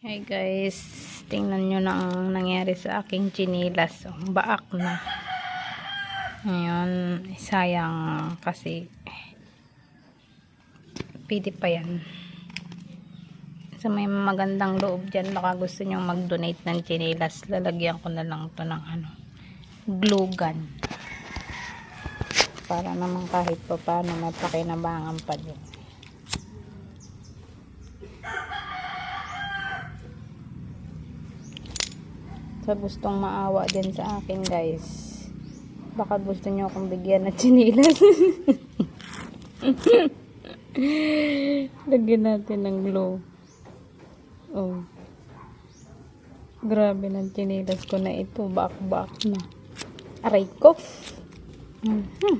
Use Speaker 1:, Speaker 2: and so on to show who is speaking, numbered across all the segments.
Speaker 1: Hi guys, tingnan nyo na ang nangyari sa aking chinilas. Oh, baak na. Ngayon, sayang kasi pwede pa yan. Sa may magandang loob dyan, baka gusto nyo mag-donate ng chinilas. Lalagyan ko na lang to ng ano, glue gun. Para naman kahit pa paano may pakinabangan pa din. Sa gustong maawa din sa akin guys. Baka gusto nyo akong bigyan ng chinilas. Lagyan natin ng glow oh. Grabe ng chinilas ko na ito. Back back na. Aray ko. Mhm.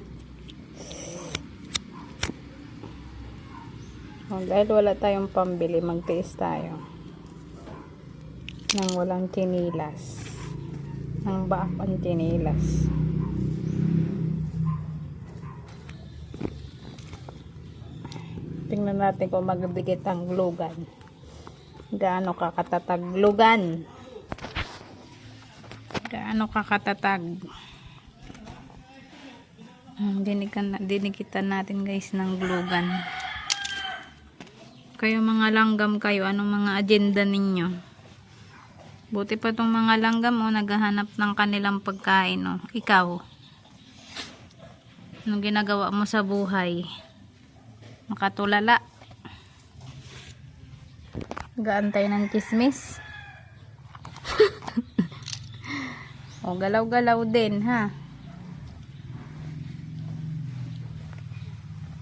Speaker 1: oh, dahil wala tayong pambili magtiis tayo nang walang chinilas nang baak ang chinilas tingnan natin kung magdikit ang glugan gaano kakatatag glugan gaano kakatatag? Hmm, dinikan, dinikitan natin guys ng glugan kayo mga langgam kayo anong mga agenda ninyo Buti pa tong mga langgam oh, naghahanap ng kanilang pagkain oh. Ikaw. Anong ginagawa mo sa buhay? Makatulala. Gaantay ng chismis. oh, galaw-galaw din ha.